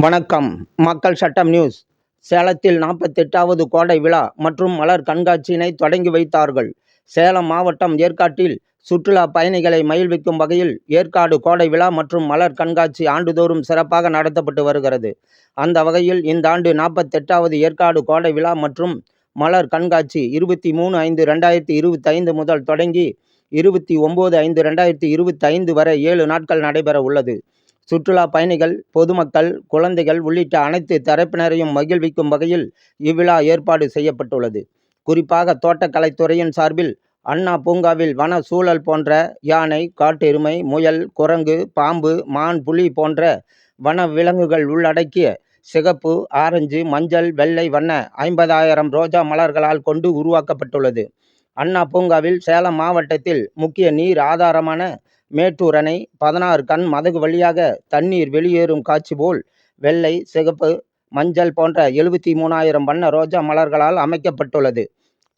வணக்கம். மக்கள் சட்டம் நியூஸ். சேலத்தில் நாற்பத்தெட்டாவது கோடை விழா மற்றும் மலர் கண்காட்சியினை தொடங்கி வைத்தார்கள். சேலம் மாவட்டம் ஏற்காட்டில் சுற்றுலா பயணிகளை மகிழ்விக்கும் வகையில் ஏற்காடு கோடை விழா மற்றும் மலர் கண்காட்சி ஆண்டுதோறும் சிறப்பாக நடத்தப்பட்டு வருகிறது. அந்த வகையில் இந்த ஆண்டு நாற்பத்தெட்டாவது ஏற்காடு கோடை விழா மற்றும் மலர் கண்காட்சி இருபத்தி மூணு ஐந்து ரெண்டாயிரத்தி இருபத்தி ஐந்து முதல் தொடங்கி இருபத்தி ஒம்பது ஐந்து ரெண்டாயிரத்தி இருபத்தி ஐந்து வரை ஏழு நாட்கள் நடைபெற உள்ளது. சுற்றுலா பயணிகள் பொதுமக்கள் குழந்தைகள் உள்ளிட்ட அனைத்து தரப்பினரையும் மகிழ்விக்கும் வகையில் இவ்விழா ஏற்பாடு செய்யப்பட்டுள்ளது. குறிப்பாக தோட்டக்கலைத்துறையின் சார்பில் அண்ணா பூங்காவில் வன சூழல் போன்ற யானை காட்டெருமை முயல் குரங்கு பாம்பு மான் புலி போன்ற வன விலங்குகள் உள்ளடக்கிய சிகப்பு ஆரஞ்சு மஞ்சள் வெள்ளை வண்ண ஐம்பதாயிரம் ரோஜா மலர்களால் கொண்டு உருவாக்கப்பட்டுள்ளது. அண்ணா பூங்காவில் சேலம் மாவட்டத்தில் முக்கிய நீர் ஆதாரமான மேட்டூர் அணை பதினாறு கண் மதகு வழியாக தண்ணீர் வெளியேறும் காட்சி போல் வெள்ளை சிகப்பு மஞ்சள் போன்ற எழுபத்தி மூணாயிரம் வண்ண ரோஜா மலர்களால் அமைக்கப்பட்டுள்ளது.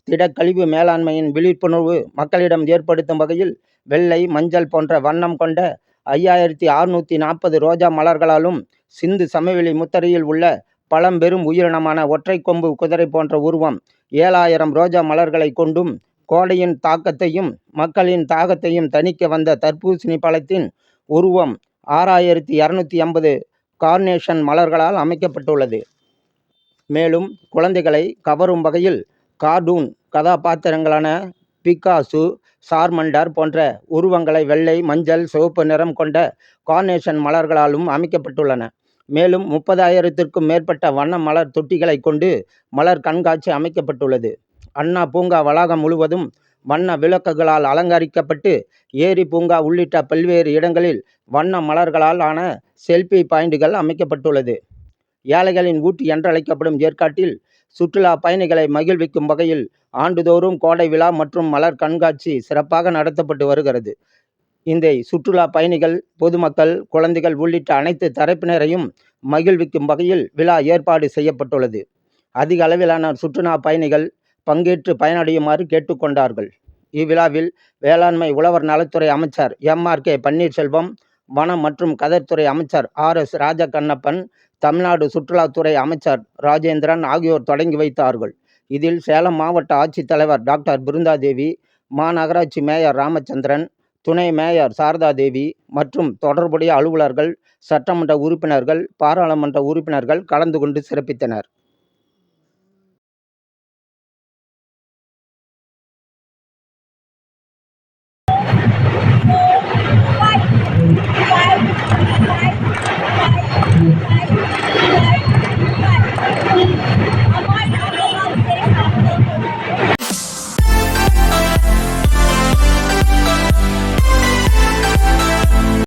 திடக்கழிவு மேலாண்மையின் விழிப்புணர்வு மக்களிடம் ஏற்படுத்தும் வகையில் வெள்ளை மஞ்சள் போன்ற வண்ணம் கொண்ட ஐயாயிரத்தி அறுநூற்றி நாற்பது ரோஜா மலர்களாலும் சிந்து சமவெளி முத்தரையில் உள்ள பழம்பெரும் உயிரினமான ஒற்றை கொம்பு குதிரை போன்ற உருவம் ஏழாயிரம் ரோஜா மலர்களை கொண்டும் கோடையின் தாக்கத்தையும் மக்களின் தாகத்தையும் தணிக்க வந்த தர்பூசணி பழத்தின் உருவம் ஆறாயிரத்தி இரநூத்தி ஐம்பது கார்னேஷன் மலர்களால் அமைக்கப்பட்டுள்ளது. மேலும் குழந்தைகளை கவரும் வகையில் கார்டூன் கதாபாத்திரங்களான பிகாசு சார்மண்டர் போன்ற உருவங்களை வெள்ளை மஞ்சள் சிவப்பு நிறம் கொண்ட கார்னேஷன் மலர்களாலும் அமைக்கப்பட்டுள்ளன. மேலும் முப்பதாயிரத்திற்கும் மேற்பட்ட வண்ண மலர் தொட்டிகளை கொண்டு மலர் கண்காட்சி அமைக்கப்பட்டுள்ளது. அண்ணா பூங்கா வளாகம் முழுவதும் வண்ண விளக்குகளால் அலங்கரிக்கப்பட்டு ஏரி பூங்கா உள்ளிட்ட பல்வேறு இடங்களில் வண்ண மலர்களால் ஆன செல்ஃபி பாயிண்டுகள் அமைக்கப்பட்டுள்ளது. ஏழைகளின் ஊட்டி என்றழைக்கப்படும் ஏற்காட்டில் சுற்றுலா பயணிகளை மகிழ்விக்கும் வகையில் ஆண்டுதோறும் கோடை விழா மற்றும் மலர் கண்காட்சி சிறப்பாக நடத்தப்பட்டு வருகிறது. இந்த சுற்றுலா பயணிகள் பொதுமக்கள் குழந்தைகள் உள்ளிட்ட அனைத்து தரப்பினரையும் மகிழ்விக்கும் வகையில் விழா ஏற்பாடு செய்யப்பட்டுள்ளது. அதிக அளவிலான சுற்றுலா பயணிகள் பங்கேற்று பயனடையுமாறு கேட்டுக்கொண்டார்கள். இவ்விழாவில் வேளாண்மை உழவர் நலத்துறை அமைச்சர் எம். ஆர். கே. பன்னீர்செல்வம் வனம் மற்றும் கதர்த்துறை அமைச்சர் ஆர். எஸ். ராஜகண்ணப்பன் தமிழ்நாடு சுற்றுலாத்துறை அமைச்சர் ராஜேந்திரன் ஆகியோர் தொடங்கி வைத்தார்கள். இதில் சேலம் மாவட்ட ஆட்சித்தலைவர் டாக்டர் பிருந்தாதேவி மாநகராட்சி மேயர் ராமச்சந்திரன் துணை மேயர் சாரதாதேவி மற்றும் தொடர்புடைய அலுவலர்கள் சட்டமன்ற உறுப்பினர்கள் பாராளுமன்ற உறுப்பினர்கள் கலந்து கொண்டு சிறப்பித்தனர்.